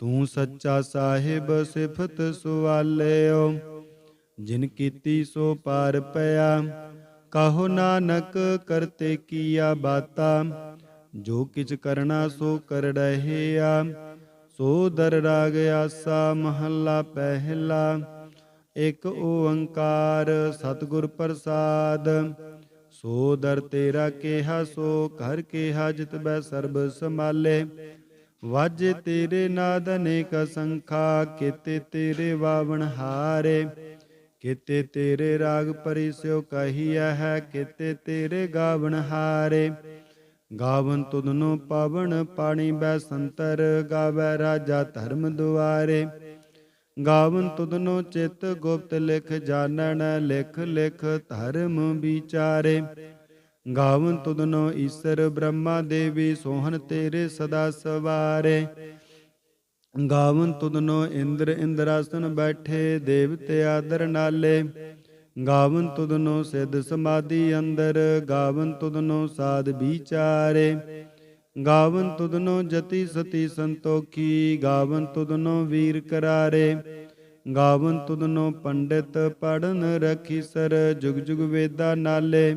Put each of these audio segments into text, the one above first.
ਤੂੰ ਸੱਚਾ ਸਾਹਿਬ ਸਿਫਤ ਸੁਆਲਿਓ, ਜਿਨ ਕੀਤੀ ਸੋ ਪਾਰ ਪਿਆ। ਕਹੋ ਨਾਨਕ ਕਰਤੇ ਕੀਆ ਬਾਤਾ, ਜੋ ਕਿਛ ਕਰਨਾ ਸੋ ਕਰ ਰਹਿਆ। ਸੋ ਦਰ ਰਾਗ ਆਸਾ ਮਹੱਲਾ ਪਹਿਲਾ, ਇਕ ਓੰਕਾਰ ਸਤਿਗੁਰ ਪ੍ਰਸਾਦ। ਸੋ ਦਰ ਤੇਰਾ ਕਿਹਾ, ਸੋ ਘਰ ਕਿਹਾ, ਜਿਤ ਬੈ ਸਰਬ ਸਮਾਲੇ ਵਾਜੇ ਤੇਰੇ ਨਾਦ ਅਨੇਕ ਸੰਖਾ, ਕੀਤੇ ਤੇਰੇ ਵਾਵਣ ਹਾਰੇ। ਕੀਤੇ ਤੇਰੇ ਰਾਗ ਪਰਿਸਿਓ ਕਹੀਆ ਹੈ, ਕੀਤੇ ਤੇਰੇ ਗਾਵਣ ਹਾਰੇ। ਗਾਵਨ ਤੁਧਨੋ ਪਾਵਨ ਪਾਣੀ ਬੈ ਸੰਤਰ, ਗਾਵੈ ਰਾਜਾ ਧਰਮ ਦੁਆਰੇ। ਗਾਵਨ ਤੁਧਨੋ ਚਿਤ ਗੁਪਤ ਲਿਖ ਜਾਣਨ ਲਿਖ ਲਿਖ ਧਰਮ ਵਿਚਾਰੇ। ਗਾਵਨ ਤੁਧਨੋ ਈਸ਼ਰ ਬ੍ਰਹਮਾ ਦੇਵੀ ਸੋਹਣ ਤੇਰੇ ਸਦਾ ਸਵਾਰੇ। ਗਾਵਨ ਤੁਧਨੋ ਇੰਦਰ ਇੰਦਰਾਸਨ ਬੈਠੇ, ਦੇਵਤੇ ਆਦਰ ਨਾਲੇ। ਗਾਵਨ ਤੁਧਨੋ ਸਿੱਧ ਸਮਾਧੀ ਅੰਦਰ, ਗਾਵਨ ਤੁਧਨੋ ਸਾਧ ਵਿਚਾਰੇ। ਗਾਵਨ ਤੁਧਨੋ ਜਤੀ ਸਤੀ ਸੰਤੋਖੀ, ਗਾਵਨ ਤੁਧਨੋ ਵੀਰ ਕਰਾਰੇ। ਗਾਵਨ ਤੁਧਨੋ ਪੰਡਿਤ ਪੜਨ ਰਖੀ ਸਰ, ਜੁਗ ਜੁਗ ਵੇਦਾ ਨਾਲੇ।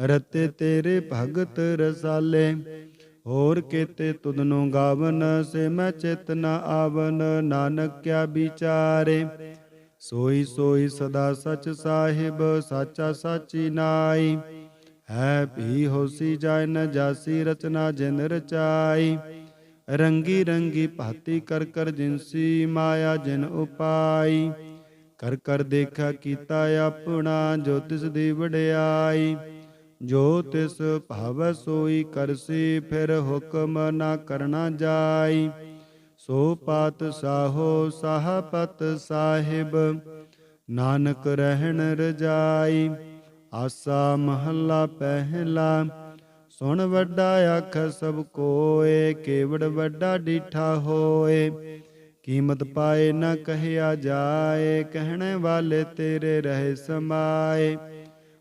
ਰਤੇ ਤੇਰੇ ਭਗਤ ਰਸਾਲੇ। ਹੋਰ ਕੀਤੇ ਤੁਧਨੋ ਗਾਵਨ, ਸੇ ਮੈਂ ਚਿਤ ਆਵਨ ਨਾਨਕ ਕਿਆ ਵਿਚਾਰੇ। ਸੋਈ ਸੋਈ ਸਦਾ ਸਚ ਸਾਹਿਬ, ਸਾਚਾ ਸਾਚੀ ਨਾਈ। ਹੈ ਭੀ ਹੋਸੀ ਜਾਇ ਨ ਜਾਸੀ ਰਚਨਾ ਜਿਨ ਰਚਾਈ। ਰੰਗੀ ਰੰਗੀ ਭਾਤੀ ਕਰ ਕਰ ਜਿਨਸੀ ਮਾਇਆ ਜਿਨ ਉਪਾਈ। ਕਰ ਕਰ ਦੇਖਾ ਕੀਤਾ ਆਪਣਾ, ਜੋ ਤਿਸ ਦੀ ਵਡਿਆਈ। ਜੋ ਤਿਸ ਭਾਵ ਸੋਈ ਕਰਸੀ, ਫਿਰ ਹੁਕਮ ਨਾ ਕਰਨਾ ਜਾਈ। ਸੋ ਪਾਤ ਸਾਹੋ ਸਾਹਪਤ ਸਾਹਿਬ, ਨਾਨਕ ਰਹਿਣ ਰਜਾਈ। ਆਸਾ ਮਹੱਲਾ ਪਹਿਲਾ, ਸੁਣ ਵੱਡਾ ਅੱਖ ਸਭ ਕੋਏ, ਕੇਵੜ ਵੱਡਾ ਡੀਠਾ ਹੋਏ। ਕੀਮਤ ਪਾਏ ਨਾ ਕਹਿਆ ਜਾਏ, ਕਹਿਣੇ ਵਾਲੇ ਤੇਰੇ ਰਹੇ ਸਮਾਏ।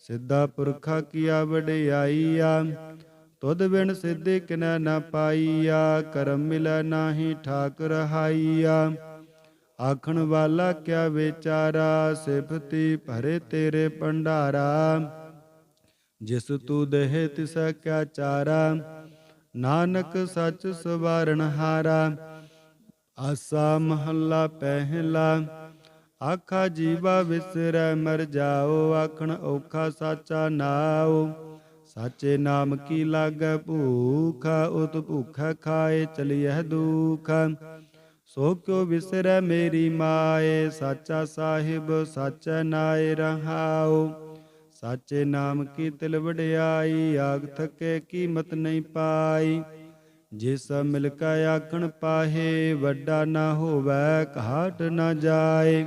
ਸਿੱਧਾ ਪੁਰਖਾ ਕੀਆ ਵਡਿਆਈਆ, ਤੁਧ ਬਿਨ ਸਿੱਧੇ ਕਿਨੈ ਨਾ ਪਾਈਆ, ਕਰਮ ਮਿਲੈ ਨਾਹੀ ਠਾਕ ਰਹਾਈਆ ਆਖਣ ਵਾਲਾ ਕਿਆ ਵਿਚਾਰਾ, ਸਿਫਤੀ ਭਰੇ ਤੇਰੇ ਭੰਡਾਰਾ। ਜਿਸ ਤੂ ਦੇਹ ਤਿਸੈ ਕਿਆ ਚਾਰਾ, ਨਾਨਕ ਸੱਚ ਸਵਾਰਣ ਹਾਰਾ। ਆਸਾ ਮਹੱਲਾ ਪਹਿਲਾ ਆਖਾ ਜੀਵਾ ਵਿਸਰੈ, ਮਰ ਜਾਓ, ਆਖਣ ਔਖਾ ਸਾਚਾ ਨਾਉ। ਸਾਚੇ ਨਾਮ ਕੀ ਲਾਗੈ ਭੂਖ, ਉਤ ਭੁਖ ਖਾਏ ਚਲਿਐ ਦੁਖ। ਸੋ ਕਿਉ ਵਿਸਰੈ ਮੇਰੀ ਮਾਏ, ਸਾਚਾ ਸਾਹਿਬ, ਸਾਚੈ ਨਾਏ ਰਹਾਉ। ਸਾਚੇ ਨਾਮ ਕੀ ਤਿਲ ਵਡਿਆਈ ਆਗ ਥਕੇ ਕੀਮਤ ਨਹੀਂ ਪਾਈ। ਜਿਸ ਮਿਲ ਕੈ ਆਖਣ ਪਾਹੇ, ਵੱਡਾ ਨਾ ਹੋਵੈ, ਘਾਟ ਨਾ ਜਾਏ।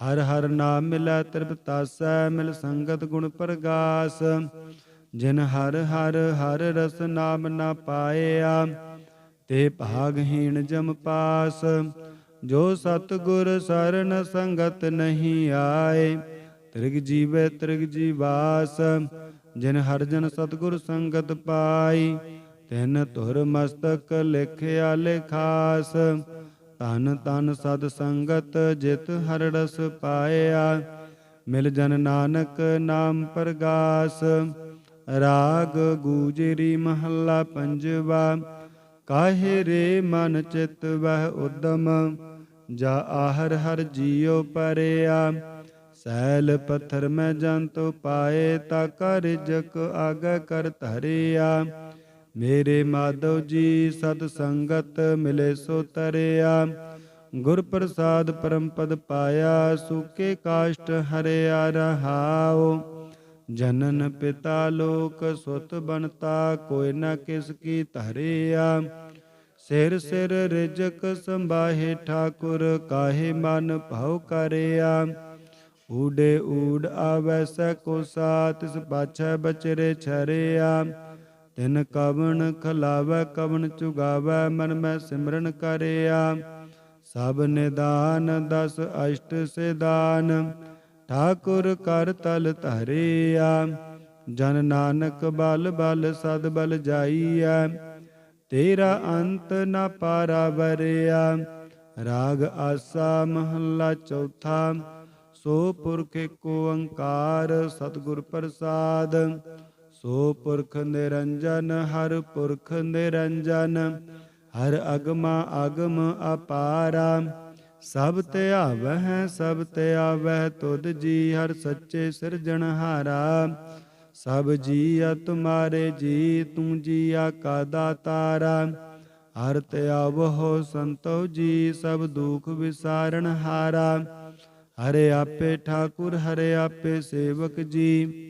ਹਰ ਹਰ ਨਾਮ ਮਿਲੈ ਤ੍ਰਿਪਤਾਸੈ ਮਿਲ ਸੰਗਤ ਗੁਣ ਪ੍ਰਗਾਸ। ਜਿਨ ਹਰ ਹਰ ਹਰ ਰਸ ਨਾਮ ਨਾ ਪਾਇਆ, ਤੇ ਭਾਗਹੀਣ ਜਮ ਪਾਸ। ਜੋ ਸਤਗੁਰ ਸਰਨ ਸੰਗਤ ਨਹੀਂ ਆਏ, ਤ੍ਰਿਗ ਜੀਵੇ ਤ੍ਰਿਗ ਜੀਵਾਸ। ਜਿਨ ਹਰ ਜਨ ਸਤਗੁਰ ਸੰਗਤ ਪਾਈ, ਤਿਨ ਧੁਰ ਮਸਤਕ ਲਿਖਿਆ ਲਿਖਾਸ। ਤਨ ਤਨ ਸਦ ਸੰਗਤ ਜਿਤ ਹਰ ਰਸ ਪਾਇਆ। ਮਿਲ ਜਨ ਨਾਨਕ ਨਾਮ ਪ੍ਰਗਾਸ। ਰਾਗ ਗੂਜਰੀ ਮਹੱਲਾ ਪੰਜਵਾ। ਕਾਹੇ ਰੇ ਮਨ ਚਿਤ ਵਹਿ ਉਦਮ। ਜਾ ਆਹਰ ਹਰ ਜੀਉ ਪਰਿਆ। ਸੈਲ ਪੱਥਰ ਮੈਂ ਜੰਤੁ ਪਾਏ, ਤਾ ਕਰ ਜਕ ਆਗੇ ਕਰ ਧਰਿਆ। ਮੇਰੇ ਮਾਧਵ ਜੀ ਸਤ ਸੰਗਤ ਮਿਲੇ ਸੋ ਤਰਿਆ। ਗੁਰ ਪ੍ਰਸਾਦ ਪਰਮ ਪਦ ਪਾਇਆ, ਸੁਕੇ ਕਾਸ਼ਟ ਹਰਿਆ ਰਹਾਓ ਜਨਨ ਪਿਤਾ ਲੋਕ ਸੁਤ ਬਨਤਾ ਕੋਈ ਨਾ ਕਿਸ ਕੀ ਧਰਿਆ। ਸਿਰ ਸਿਰ ਰਿਜਕ ਸੰਭਾਹੇ ਠਾਕੁਰ, ਕਾਹੇ ਮਨ ਭਉ ਕਰਿਆ। ਊਡੇ ਊੜ ਆਵੈ ਸੈ ਕੋ ਸਾ ਤਿਸ ਪਾਛੈ ਬਚਰੇ ਛਰਿਆ। ਤਿਨ ਕਵਣ ਖਲਾਵੈ, ਕਵਣ ਚੁਗਾਵੈ, ਮਨ ਮੈਂ ਸਿਮਰਨ ਕਰਿਆ। ਸਭ ਨਿਦਾਨ, ਦਸ ਅਸ਼ਟ ਸਿਦਾਨ ਠਾਕੁਰ ਕਰ ਤਲ ਧਰਿਆ। ਜਨ ਨਾਨਕ ਬਲ ਬਲ, ਸਦ ਬਲ ਜਾਈਐ। ਤੇਰਾ ਅੰਤ ਨਾ ਪਾਰਾ ਵਰਿਆ। ਰਾਗ ਆਸਾ ਮਹੱਲਾ ਚੌਥਾ, ਸੋ ਪੁਰਖ ਏਕੋ ਓੰਕਾਰ, ਸਤਿਗੁਰ ਪ੍ਰਸਾਦ। ਸੋ ਪੁਰਖ ਨਿਰੰਜਨ, ਹਰ ਪੁਰਖ ਨਿਰੰਜਨ, ਹਰ ਅਗਮਾ ਅਗਮ ਅਪਾਰਾ। ਸਭ ਧਿਆਵਹਿ ਸਭ ਧਿਆਵਹਿ ਤੁਧ ਜੀ ਹਰ ਸੱਚੇ ਸਿਰਜਣਹਾਰਾ ਸਭ ਜੀਆ ਤੁਮਾਰੇ ਜੀ, ਤੂੰ ਜੀਆ ਕਾ ਦਾਤਾਰਾ। ਹਰ ਧਿਆਵਹੁ ਸੰਤੋ ਜੀ, ਸਭ ਦੁਖ ਵਿਸਾਰਨ ਹਾਰਾ। ਹਰੇ ਆਪੇ ਠਾਕੁਰ, ਹਰੇ ਆਪੇ ਸੇਵਕ ਜੀ।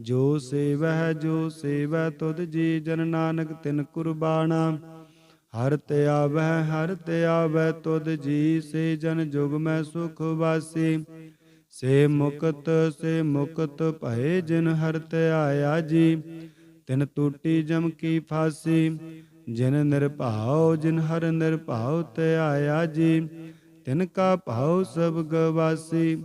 ਜੋ ਸੇਵਹਿ, ਜੋ ਸੇਵੈ ਤੁਧ ਜੀ ਜਨ ਨਾਨਕ ਤਿਨ ਕੁਰਬਾਨਾ। ਹਰ ਤੇ ਆਵਹਿ, ਹਰ ਤੇ ਆਵੈ ਤੁਧ ਜੀ ਸੇ ਜਨ ਜੁਗ ਮੈਂ ਸੁਖ ਵਾਸੀ। ਸੇ ਮੁਕਤ ਸੇ ਮੁਕਤ ਭਏ ਜਿਨ ਹਰ ਤੇ ਆਇਆ ਜੀ। ਤਿਨ ਟੂਟੀ ਜਮ ਕੀ ਫਾਸੀ, ਜਿਨ ਨਿਰਭਾਉ, ਜਿਨ ਹਰ ਨਿਰਭਾਉ ਤੇ ਆਇਆ ਜੀ। ਤਿਨ ਕਾ ਭਾਉ ਸਭ ਗਵਾਸੀ।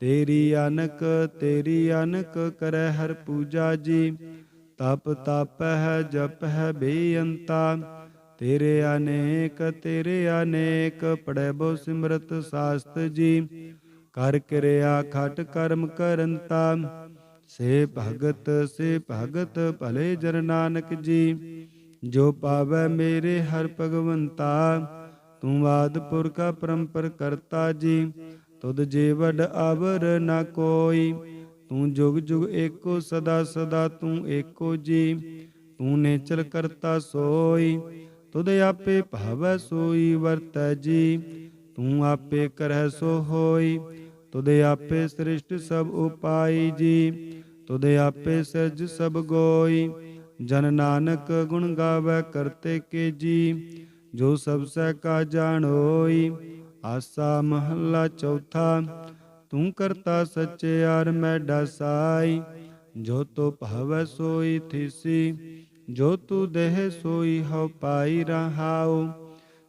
ਤੇਰੀ ਅਨਕ ਤੇਰੀ ਅਨਕ ਕਰੈ ਹਰ ਪੂਜਾ ਜੀ। ਤਪ ਤਪ ਹੈ ਜਪ ਹੈ ਬੇਅੰਤਾ। ਤੇਰੇ ਅਨੇਕ ਤੇਰੇ ਅਨੇਕ ਪੜੈ ਬੋ ਸਿਮਰਤ ਸਾਸਤ ਜੀ। ਕਰ ਕਿਰਿਆ ਖਟ ਕਰਮ ਕਰੰਤਾ। ਸੇ ਭਗਤ ਸੇ ਭਗਤ, ਭਲੇ ਜਰ ਨਾਨਕ ਜੀ। ਜੋ ਪਾਵੈ ਮੇਰੇ ਹਰ ਭਗਵੰਤਾ, ਤੂੰ ਆਦ ਪੁਰਖਾ ਪਰੰਪਰ ਕਰਤਾ ਜੀ। ਤੁਧ ਜੇ ਵਡ ਅਵਰ ਨ ਕੋਈ, ਤੂੰ ਜੁਗ ਜੁਗ ਏਕੋ ਸਦਾ ਸਦਾ ਤੂੰ ਏਕੋ ਜੀ, ਤੂੰ ਨੇਚਰ ਕਰਤਾ ਸੋਈ, ਤੁਧ ਆਪੇ ਭਾਵੈ ਸੋਈ ਵਰਤੈ ਜੀ, ਤੂੰ ਆਪੇ ਕਰਹਿ ਸੋ ਹੋਈ, ਤੁਧ ਆਪੇ ਸ੍ਰਿਸ਼ਟ ਸਭ ਉਪਾਈ ਜੀ, ਤੁਧ ਆਪੇ ਸਿਰਜ ਸਭ ਗੋਈ, ਜਨ ਨਾਨਕ ਗੁਣ ਗਾਵੇ ਕਰਤੇ ਕੇ ਜੀ, ਜੋ ਸਭ ਸਹਿ ਕਾ ਜਾਣੋਈ ਆਸਾ ਮਹੱਲਾ ਚੌਥਾ, ਤੂੰ ਕਰਤਾ ਸੱਚਿਆਰ ਮੈਂ ਡਸਾਈ। ਜੋ ਤੋ ਭਾਵੈ ਸੋਈ ਥੀਸੀ, ਜੋ ਤੂ ਦੇਹ ਸੋਈ ਹਉ ਪਾਈ ਰਹਾਉ।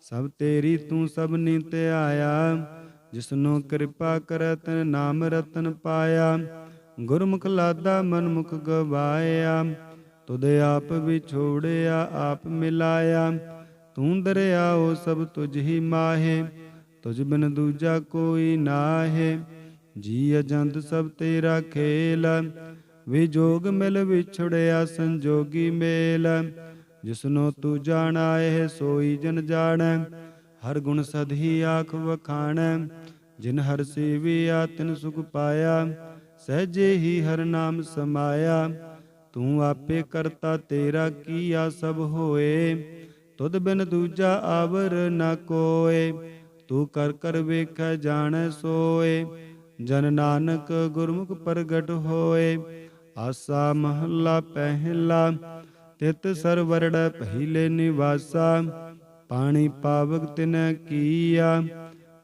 ਸਭ ਤੇਰੀ ਤੂੰ ਸਭ ਨੀਤੇ ਆਇਆ, ਜਿਸਨੂੰ ਕਿਰਪਾ ਕਰੈ ਤਨ ਨਾਮ ਰਤਨ ਪਾਇਆ। ਗੁਰਮੁਖ ਲਾਦਾ ਮਨਮੁਖ ਗਵਾਇਆ ਤੁਧ ਆਪ ਵਿਛੋੜਿਆ, ਆਪ ਮਿਲਾਇਆ। ਤੂੰ ਦਰਿਆਓ ਸਭ ਤੁਝ ਹੀ ਮਾਹੇ ਤੁਝ ਬਿਨ ਦੂਜਾ ਕੋਈ ਨਾਹੇ ਜੀ ਅਜੰਤ ਸਭ ਤੇਰਾ ਖੇਲ। ਵਿਜੋਗ ਮਿਲ ਵਿਛੜਿਆ ਸੰਜੋਗੀ ਮੇਲ। ਜਿਸਨੋ ਤੂੰ ਜਾਣਾ, ਇਹ ਸੋਈ ਜਨ ਜਾਣੈ। ਹਰ ਗੁਣ ਸਦਹੀ ਆਖ ਵਖਾਣੈ। ਜਿਨ ਹਰ ਸੇਵਿਆ ਤਿਨ ਸੁਖ ਪਾਇਆ। ਸਹਜੇ ਹੀ ਹਰ ਨਾਮ ਸਮਾਇਆ। ਤੂੰ ਆਪੇ ਕਰਤਾ, ਤੇਰਾ ਕੀਆ ਸਭ ਹੋਏ। ਤੁਧ ਬਿਨ ਦੂਜਾ ਆਵਰ ਨ ਕੋਏ। ਤੂੰ ਕਰ ਕਰ ਵੇਖੈ ਜਾਣੈ ਸੋਏ। ਜਨ ਨਾਨਕ ਗੁਰਮੁਖ ਪ੍ਰਗਟ ਹੋਏ। ਆਸਾ ਮਹੱਲਾ ਪਹਿਲਾ, ਤਿਤ ਸਰਵਰੜ ਪਹਿਲੇ ਨਿਵਾਸਾ। ਪਾਣੀ ਪਾਵਕ ਤਿਨੈ ਕੀਆ,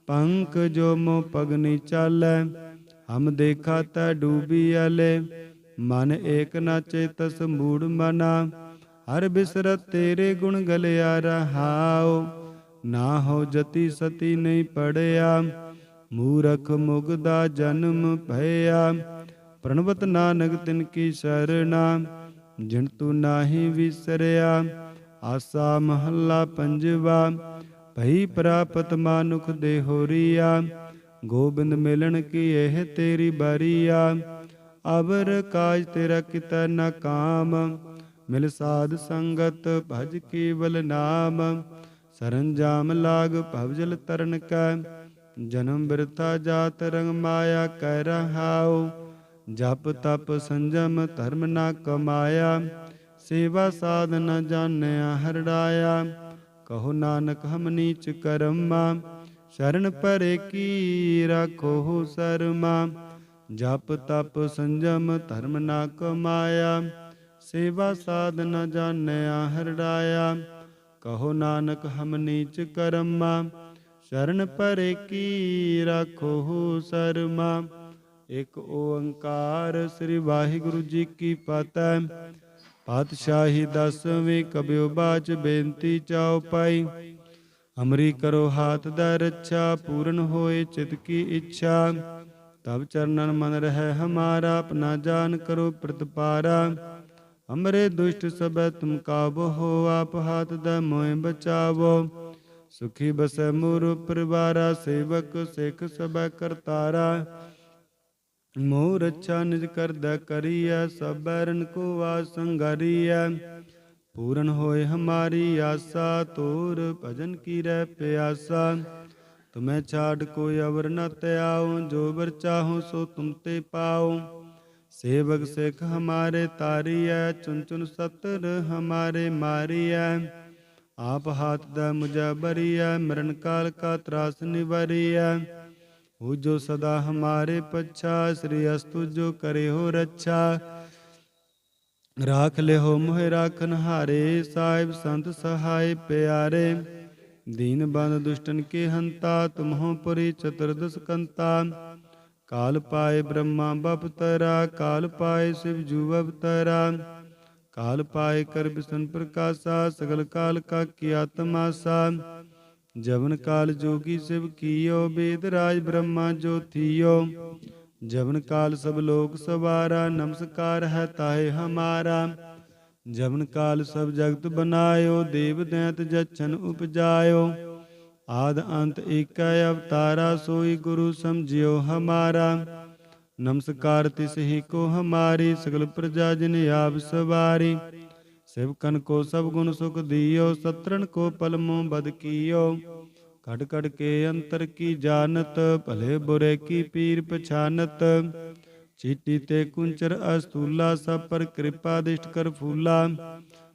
ਪੰਖ ਜੋ ਮੋ ਪਗਨੀ ਚਾਲੈ। ਹਮ ਦੇਖਾ ਤਾ ਡੂਬੀ ਆਲੇ। ਮਨ ਏਕ ਨਾ ਚੇਤਸ ਮੂੜ ਮਨਾ। ਹਰ ਬਿਸਰਤ ਤੇਰੇ ਗੁਣ ਗਲਿਆ ਰਹਾਉ। ਨਾ ਹੋ ਜਤੀ ਸਤੀ ਨਹੀਂ ਪੜਿਆ, ਮੂਰਖ ਮੁਗਦਾ ਜਨਮ ਭਇਆ। ਪ੍ਰਣਵਤ ਨਾਨਕ ਤਿਨ ਕੀ ਸਰਣਾ, ਜਿਨ ਤੂ ਨਾਹੀ ਵਿਸਰਿਆ, ਆਸਾ ਮਹੱਲਾ ਪੰਜਵਾ। ਭਈ ਪ੍ਰਾਪਤ ਮਾਨੁਖ ਦੇ ਹੋਰੀਆ ਗੋਬਿੰਦ ਮਿਲਣ ਕੀ ਇਹ ਤੇਰੀ ਬਰੀਆ। ਅਵਰ ਕਾਜ ਤੇਰਾ ਕਿਤਾ ਨਾ ਕਾਮ, ਮਿਲ ਸਾਧ ਸੰਗਤ ਭਜ ਕੇਵਲ ਨਾਮ। ਸਰੰਜਾਮ ਲਾਗ ਭਵਜਲ ਤਰਨ ਕੈ, ਜਨਮ ਬਿਰਥਾ ਜਾਤ ਰੰਗ ਮਾਇਆ ਕਹਿ ਰਹਾਉ। ਜਪ ਤਪ ਸੰਜਮ ਧਰਮ ਨਾ ਕਮਾਇਆ, ਸੇਵਾ ਸਾਧ ਨ ਜਾਣਿਆ ਹਰੜਾਇਆ। ਕਹੋ ਨਾਨਕ ਹਮ ਨੀਚ ਕਰਮਾ, ਸ਼ਰਨ ਪਰੇ ਕੀ ਰੱਖੋ ਸਰਮਾ। ਜਪ ਤਪ ਸੰਜਮ ਧਰਮ ਨਾ ਕਮਾਇਆ, ਸੇਵਾ ਸਾਧ ਨ ਜਾਣਿਆ ਹਰੜਾਇਆ। ਕਹੋ ਨਾਨਕ ਹਮ ਨੀਚ ਕਰਮਾ, ਸ਼ਰਨ ਪਰੇ ਕੀ ਰੱਖੋ ਸਰਮਾ। ਇਕ ਓੰਕਾਰ ਸ੍ਰੀ ਵਾਹਿਗੁਰੂ ਜੀ ਕੀ ਫਤਿਹ। ਪਾਤਸ਼ਾਹੀ ਦਸਵੇਂ ਕਬਿਓ ਬਾਚ ਬੇਨਤੀ ਚਾਉ ਪਾਈ। ਅਮਰੀ ਕਰੋ ਹਾਥ ਦਾ ਰੱਛਾ, ਪੂਰਨ ਹੋਏ ਚਿਤ ਕੀ ਇੱਛਾ। ਤਬ ਚਰਨਨ ਮਨ ਰਹਿ ਹਮਾਰਾ, ਆਪਣਾ ਜਾਨ ਕਰੋ ਪ੍ਰਤਪਾਰਾ। ਅਮਰੇ ਦੁਸ਼ਟ ਸਭੈ ਤੁਮ ਕਾਬੋ ਹੋ ਆਪ ਹਾਥ ਦਾ ਮੋਇ ਬਚਾਵੋ। ਸੁਖੀ ਬਸੈ ਮੂਰ ਪਰਿਵਾਰਾ, ਸੇਵਕ ਸਿੱਖ ਸਭੈ ਕਰਤਾਰਾ। ਮੋਰ ਅੱਛਾ ਨਿਜ ਕਰਦਾ ਕਰੀਐ ਸਬੈਰਨ ਕੋ ਵਾਸ ਸੰਗਰੀਐ। ਪੂਰਨ ਹੋਏ ਹਮਾਰੀ ਆਸਾ, ਤੋਰ ਭਜਨ ਕੀ ਰਹਿ ਪਿਆਸਾ। ਤੁਮੈ ਛਾੜ ਕੋਈ ਅਵਰ ਨ ਤਿਆਉ, ਜੋ ਬਰ ਚਾਹੋ ਸੋ ਤੁਮ ਤੇ ਪਾਉ। ਸੇਵਕ ਸਿੱਖ ਹਮਾਰੇ ਤਾਰੀਐ ਚੁਨ ਚੁਨ ਸਤਰ ਹਮਾਰੇ ਮਾਰੀਐ। ਆਪ ਹਾਥ ਦਾ ਮੁਝਾ ਬਰੀਐ, ਮਰਨ ਕਾਲ ਕਾ ਤਰਾਸ ਨਿਵਰੀਐ। ਹੋ ਜੋ ਸਦਾ ਹਮਾਰੇ ਪਛਾ, ਸ੍ਰੀ ਅਸਤੁ ਜੋ ਕਰੇ ਹੋ ਰੱਛਾ। ਰਾਖ ਲਿਓ ਮੋਹਿ ਰਾਖਨ ਹਾਰੇ, ਸਾਹਿਬ ਸੰਤ ਸਹਾਇ ਪਿਆਰੇ। ਦੀਨ ਬੰਦ ਦੁਸ਼ਟਨ ਕੇ ਹੰਤਾ, ਤੁਮਹੋ ਪੁਰੀ ਚਤੁਰਦਸ ਕੰਤਾ। ਕਾਲ ਪਾਏ ਬ੍ਰਹਮਾ ਬਪਤਰਾ ਕਾਲ ਪਾਏ ਸਿਵ ਜੂ ਅਵਤਰਾ ਕਾਲ ਪਾਏ ਕਰ ਬਿਸ਼ਨ ਪ੍ਰਕਾਸ਼ਾ ਸਗਲ ਕਾਲ ਕਾ ਕੀ ਆਤਮਾਸਾ ਜਵਨ ਕਾਲ ਜੋਗੀ ਸਿਵ ਕੀਓ ਬੇਦ ਰਾਜ ਬ੍ਰਹਮਾ ਜੋਤੀਓ ਜਵਨ ਕਾਲ ਸਭ ਲੋਕ ਸਵਾਰਾ ਨਮਸਕਾਰ ਹੈ ਤਾਏ ਹਮਾਰਾ ਜਵਨ ਕਾਲ ਸਭ ਜਗਤ ਬਨਾਇਓ ਦੇਵ ਦੈਂਤ ਜਛਨ ਉਪਜਾਇਓ ਆਦ ਅੰਤ ਏਕੈ ਅਵਤਾਰਾ, ਸੋਈ ਗੁਰੂ ਸਮਝਿਓ ਹਮਾਰਾ। ਨਮਸਕਾਰ ਤਿਸ ਹੀ ਕੋ ਹਮਾਰੀ, ਸਗਲ ਪ੍ਰਜਾ ਜਿਨ ਆਪ ਸਵਾਰੀ। ਸਿਵਕਨ ਕੋ ਸਭ ਗੁਣ ਸੁਖ ਦਿਓ ਸਤਰਨ ਕੋ ਪਲਮੋ ਬਦ ਕੀਓ। ਕੜ ਕੜ ਕੇ ਅੰਤਰ ਕੀ ਜਾਣਤ, ਭਲੇ ਬੁਰੇ ਕੀ ਪੀਰ ਪਛਾਨਤ। ਚੀਟੀ ਤੇ ਕੁੰਚਰ ਅਸਤੂਲਾ, ਸਭ ਪਰ ਕਿਰਪਾ ਦਿਸ਼ਟ ਕਰ ਫੂਲਾ।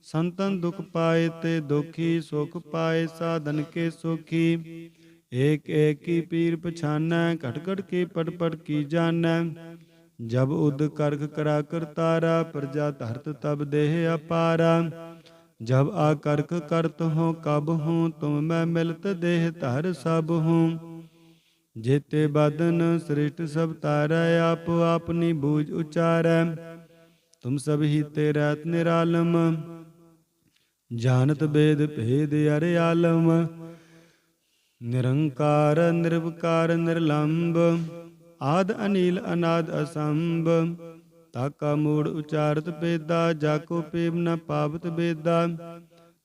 ਸੰਤਨ ਦੁਖ ਪਾਏ ਤੇ ਦੁਖੀ ਸੁਖ ਪਾਏ, ਸਾਧਨ ਕੇ ਸੁਖੀ। ਏਕ ਏਕ ਕੀ ਪੀਰ ਪਛਾਨੈ, ਘਟ ਘਟ ਕੇ ਪਟ ਪਟ ਕੀ ਜਾਣੈ। ਜਬ ਉਦ ਕਰਖ ਕਰਾ ਕਰਤਾਰਾ ਪ੍ਰਜਾ ਧਰਤ ਤਬ ਦੇਹ ਅਪਾਰਾ। ਜਬ ਆ ਕਰਖ ਕਰਤ ਹੋ ਕਬ ਹੂੰ, ਤੁਮ ਮੈਂ ਮਿਲਤ ਦੇਹ ਧਰ ਸਭ ਹੂੰ। ਜੇਤੇ ਬਦਨ ਸ੍ਰਿਸ਼ਟ ਸਭ ਤਾਰੈ, ਆਪ ਆਪਨੀ ਬੂਝ ਉਚਾਰੈ। ਤੁਮ ਸਭ ਹੀ ਤੇ ਰਹਿਤ ਨਿਰਾਲਮ। ਜਾਣਤ ਬੇਦ ਭੇਦ ਅਰੇ ਆਲਮ, ਨਿਰੰਕਾਰ, ਨਿਰਵਕਾਰ ਨਿਰਲੰਭ ਆਦ ਅਨੀਲ, ਅਨਾਦ ਅਸੰਭ, ਤਾਕਾ ਮੂੜ ਉਚਾਰਤ ਬੇਦਾ ਜਾਕੋ ਪੇਮ ਨ ਪਾਵਤ ਬੇਦਾ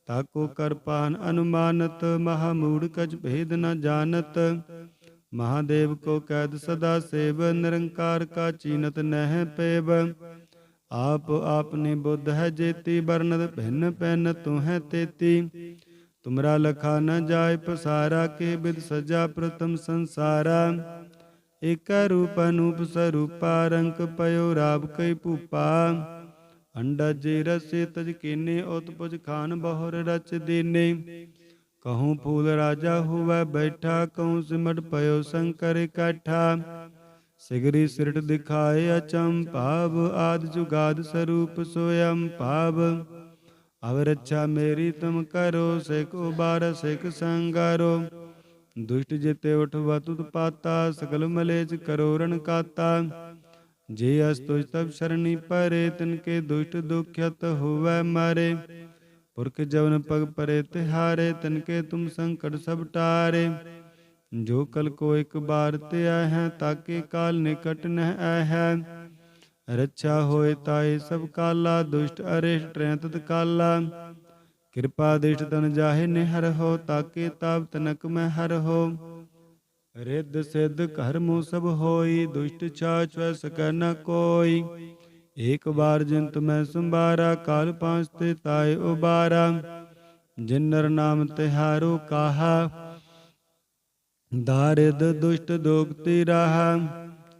ਤਾਕੋ ਕਰਪਾਨ ਅਨੁਮਾਨਤ, ਮਹਾ ਮੂੜ ਕਜ ਭੇਦ ਨ ਜਾਣਤ, ਮਹਾਦੇਵ ਕੋ ਕੈਦ ਸਦਾ ਸੇਵ, ਨਿਰੰਕਾਰ ਕਾ ਚੀਨਤ ਨਹਿ ਪੇਵ ਆਪ ਆਪਨੀ ਬੁੱਧ ਹੈ ਜੇਤੀ ਬਰਨਦ ਭਿੰਨ ਪੈਨ ਤੂੰ ਹੈ ਤੇਤੀ। ਤੁਮਰਾ ਲਖਾ ਨ ਜਾਏ ਪਸਾਰਾ, ਕੇ ਬਿਦ ਸਜਾ ਪ੍ਰਤਮ ਸੰਸਾਰਾ। ਏਕ ਰੂਪ ਅਨੂਪ ਸਰੂਪਾ, ਰੰਕ ਪਇਓ ਰਾਬ ਕਈ ਭੂਪਾ। ਅੰਡਾ ਜੇ ਰਸੇ ਤਜ ਕੀਨੇ, ਉਤਪੁਜ ਖਾਨ ਬਹੁਰ ਰਚ ਦੀਨੇ। ਕਹੂੰ ਫੂਲ ਰਾਜਾ ਹੋਵੇ ਬੈਠਾ, ਕਹੂੰ ਸਿਮਟ ਪਇਓ ਸ਼ੰਕਰ ਇਕੱਠਾ। ਸਿਗਰੀ ਸਿਰਟ ਦਿਖਾਏ ਅਚੰ ਭਾਵ, ਆਦ ਜੁਗਾਦ ਸਰੂਪ ਸੋਯੰ ਭਾਵ ਅਵ ਰੱਛਾ ਮੇਰੀ ਤੁਮ ਕਰੋ ਸਿਕ ਉਬਾਰ ਸਿਕ ਸੰਗਾਰੋ। ਦੁਸ਼ਟ ਜਿਤੇ ਉਠਵਾ ਤੁਤ ਪਾਤਾ, ਸਗਲ ਮਲੇਜ ਕਰੋ ਰਣ ਕਾਤਾ। ਜੇ ਅਸ ਤੁਜ ਤਬ ਸ਼ਰਣੀ ਪਰੇ, ਤਿਨ ਕੇ ਦੁਸ਼ਟ ਦੁਖਿਤ ਹੋਵੇ ਮਾਰੇ। ਪੁਰਖ ਜਵਨ ਪਗ ਪਰੇ ਤਿਹਾਰੇ, ਤਿਨ ਕੇ ਤੁਮ ਸੰਕਟ ਸਭ ਟਾਰੇ। ਜੋ ਕਲ ਕੋ ਇੱਕ ਬਾਰ ਤੇ ਆਇ ਹੈ, ਤਾਕੇ ਕਾਲ ਨਿਕਟ ਨਹਿ ਆਇ ਰੱਛਾ ਹੋਏ ਤਾਏ ਸਭ ਕਾਲਾ, ਦੁਸ਼ਟ ਅਰਿਸ਼ਟ ਟ੍ਰੈ ਕਾਲਾ। ਕਿਰਪਾ ਦਿਸ਼ਟ ਤਨ ਜਾਹੇ ਨਿਹਰ ਹੋ, ਤਾਕੇ ਤਾਪ ਤਨਕ ਮੈਂ ਹਰ ਹੋ। ਰਿੱਧ ਸਿੱਧ ਘਰ ਮੂ ਸਭ ਹੋਈ, ਦੁਸ਼ਟ ਛਾ ਵੈ ਸਕੈ ਨ ਕੋਈ। ਏਕ ਬਾਰ ਜਿੰਤ ਮੈਂ ਸੰਭਾਰਾ, ਕਾਲ ਪਾਂਚ ਤੇ ਤਾਏ ਉਬਾਰਾ। ਜਿਨ ਨਾਮ ਤਿਹਾਰੋ ਕਾਹਾ ਦਾਰਿਦ ਦੁਸ਼ਟ ਦੋਗਤੀ ਰਾਹਾ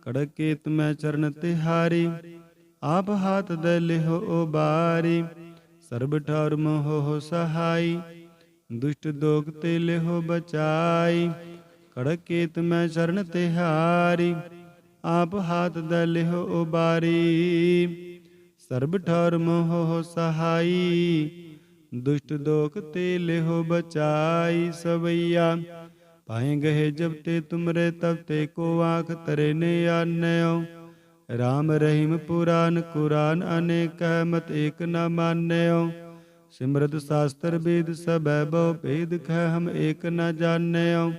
ਕੜਕੇਤ ਮੈਂ ਚਰਨ ਤਿਹਾਰੀ ਆਪ ਹਾਥ ਦੇ ਲਿਹੋ ਉਬਾਰੀ ਸਰਬ ਠਾਰ ਮੋਹ ਸਹਾਈ ਦੁਸ਼ਟ ਦੋਗ ਤੇ ਲਿਹੋ ਬਚਾਈ ਕੜਕੇਤ ਮੈਂ ਚਰਨ ਤਿਹਾਰੀ ਆਪ ਹਾਥ ਦੇ ਲਿਹੋ ਉਬਾਰੀ ਸਰਬ ਠਾਰ ਮੋਹ ਸਹਾਈ ਦੁਸ਼ਟ ਦੋਖ ਤੇ ਲਿਹੋ ਬਚਾਈ ਸਵਈਆ ਪਾਏ ਗਏ ਜਬ ਤੇ ਤੁਮਰੇ ਤਬ ਤੇ ਕੋ ਆਖ ਤਰੇ ਨੇ ਆਨਿਓ। ਰਾਮ ਰਹੀਮ ਪੁਰਾਨ ਕੁਰਾਨ ਅਨੇਕ ਹੈ ਮਤ ਏਕ ਨ ਮਾਨਿਓ। ਸਿਮਰਤ ਸ਼ਾਸਤਰ ਵੇਦ ਸਭੈ ਬਹੁ ਭੇਦ ਖੈ ਹਮ ਏਕ ਨ ਜਾਣਿਓ।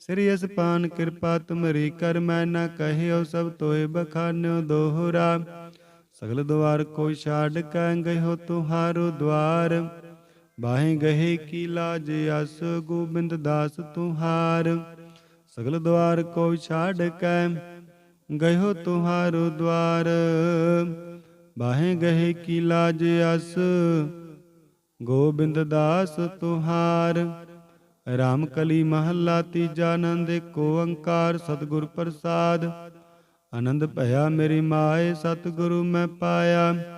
ਸ੍ਰੀ ਅਸਪਾਨ ਕਿਰਪਾ ਤੁਮਰੀ ਕਰ ਮੈਂ ਨ ਕਹਿਓ ਸਭ ਤੋਏ ਬਖਾਨਿਓ ਦੋਹਰਾ। ਸਗਲ ਦੁਆਰ ਕੋਈ ਛਾੜ ਕੈ ਗਇਓ ਤੁਹਾਰੋ ਦਵਾਰ ਬਾਹੇ ਗਹੇ ਕੀ ਲਾਜ ਅਸ, ਗੋਬਿੰਦ ਦਾਸ ਤੁਹਾਰ ਸਗਲ ਦਵਾਰ ਕੋ ਛਾੜ ਕੈ, ਗਇਓ ਤੁਹਾਰੋ ਦਵਾਰ। ਬਾਹੇ ਗਹੇ ਕੀ ਲਾਜ ਅਸ, ਗੋਬਿੰਦ ਦਾਸ ਤੁਹਾਰ ਰਾਮ ਕਲੀ ਮਹੱਲਾ ਤੀਜਾ ਆਨੰਦ, ਏਕ ਓੰਕਾਰ ਸਤਿਗੁਰ ਪ੍ਰਸਾਦ। ਆਨੰਦ ਭਇਆ ਮੇਰੀ ਮਾਏ, ਸਤਿਗੁਰੂ ਮੈਂ ਪਾਇਆ।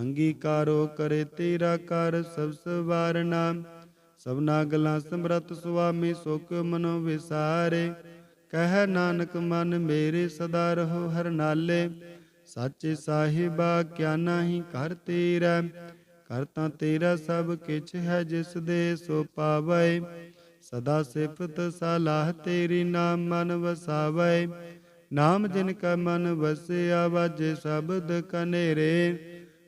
ਅੰਗੀਕਾਰੋ ਕਰੇ ਤੇਰਾ ਕਰ ਸਭ ਸਵਾਰਣਾ ਸਭਨਾ ਗਲਾਂ ਸਮਰਤ ਸੁਆਮੀ ਸੁਖ ਮਨੋ ਵਿਸਾਰੇ। ਕਹਿ ਨਾਨਕ ਮਨ ਮੇਰੇ ਸਦਾ ਰਹੋ ਹਰ ਨਾਲੇ। ਸਾਚੇ ਸਾਹਿਬਾ, ਕਿਆ ਨਾਹੀ ਕਰ ਤੇਰਾ। ਕਰ ਤਾਂ ਤੇਰਾ ਸਭ ਕਿਛ ਹੈ ਜਿਸ ਦੇ ਸੋ ਪਾਵੈ। ਸਦਾ ਸਿਫਤ ਸਲਾਹ ਤੇਰੀ ਨਾਮ ਮਨ ਵਸਾਵੈ। ਨਾਮ ਜਿਨ ਕਾ ਮਨ ਵਸਿਆ ਵਾਜੇ ਸ਼ਬਦ ਕਨੇਰੇ।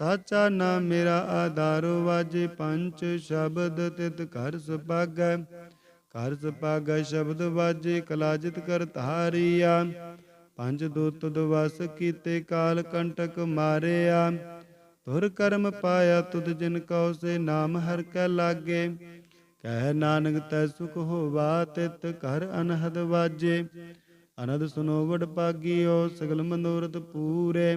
ਸਾਚਾ ਨਾਮ ਮੇਰਾ ਆਧਾਰੋ ਵਾਜੇ ਪੰਜ ਸ਼ਬਦ ਤਿਤ ਘਰ ਸੁਭਾਗੈ ਘਰ ਸੁਭਾਗੈ ਸ਼ਬਦ ਵਾਜੇ ਕਲਾਜਿਤ ਕਰ ਧਾਰੀਆ। ਪੰਜ ਦੂਤ ਦਵਸ ਕੀਤੇ ਕਾਲ ਕੰਟਕ ਮਾਰਿਆ। ਤੁਰ ਕਰਮ ਪਾਇਆ ਤੁਧ ਜਿਨ ਕਉ ਸੇ ਨਾਮ ਹਰ ਕੈ ਲਾਗੇ। ਕਹਿ ਨਾਨਕ ਤੈ ਸੁਖ ਹੋਵਾ ਤਿਤ ਘਰ ਅਨਹਦ ਵਾਜੇ। ਅਨਦ ਸੁਨੋ ਵਡ ਪਾਗਿਓ ਸਗਲ ਮਨੋਰਥ ਪੂਰੇ।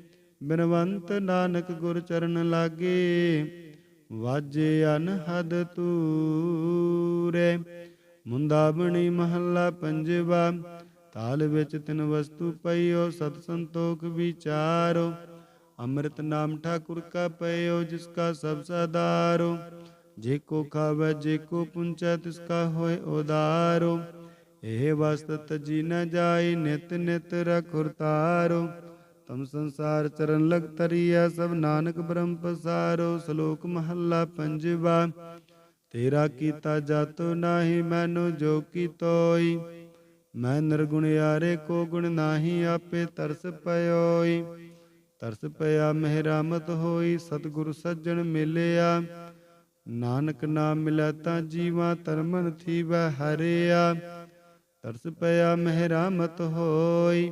ਬਿਨਵੰਤ ਨਾਨਕ ਗੁਰ ਚਰਨ ਲਾਗੇ, ਵਾਜੇ ਅਨਹਦ ਤੂਰੇ। ਮੁੰਦਾਬਣੀ ਮਹੱਲਾ ਪੰਜਵਾ, ਤਾਲ ਵਿੱਚ ਤਿਨ ਵਸਤੂ ਪਈਓ, ਸਤ ਸੰਤੋਖ ਵਿਚਾਰੋ। ਅੰਮ੍ਰਿਤ ਨਾਮ ਠਾਕੁਰ ਕਾ ਪਈਓ, ਜਿਸ ਕਾ ਸਭ ਸਦਾਰੋ। ਜੇ ਕੋ ਖਾਵੇ, ਜੇ ਕੋ ਪੁੰਚੈ, ਤਿਸ ਕਾ ਹੋਏ ਉਦਾਰੋ। ਇਹ ਵਸਤ ਤਜੀ ਨ ਜਾਈ ਨਿਤ ਨਿਤ ਰਖੁਰ ਤਾਰੋ ਤਮ ਸੰਸਾਰ ਚਰਨ ਲਗ ਤਰੀਆ ਸਭ ਨਾਨਕ ਬ੍ਰਹਮ ਪਸਾਰੋ, ਸ਼ਲੋਕ ਮਹੱਲਾ ਪੰਜਵਾ। ਤੇਰਾ ਕੀਤਾ ਜਾਤੋ ਨਾਹੀ, ਮੈਨੂੰ ਜੋ ਕੀ ਤੋਈ। ਮੈਂ ਨਿਰਗੁਣਿਆਰੇ ਕੋ ਗੁਣ ਨਾਹੀ, ਆਪੇ ਤਰਸ ਪਇਓਈ। ਤਰਸ ਪਿਆ, ਮਹਿਰਾਮਤ ਹੋਈ, ਸਤਿਗੁਰ ਸੱਜਣ ਮਿਲਿਆ। ਨਾਨਕ ਨਾਮ ਮਿਲੈ ਤਾਂ ਜੀਵਾ ਤਰਮਨ ਥੀਵੈ, ਹਰਿਆ। ਤਰਸ ਪਿਆ, ਮਹਿਰਾਮਤ ਹੋਈ।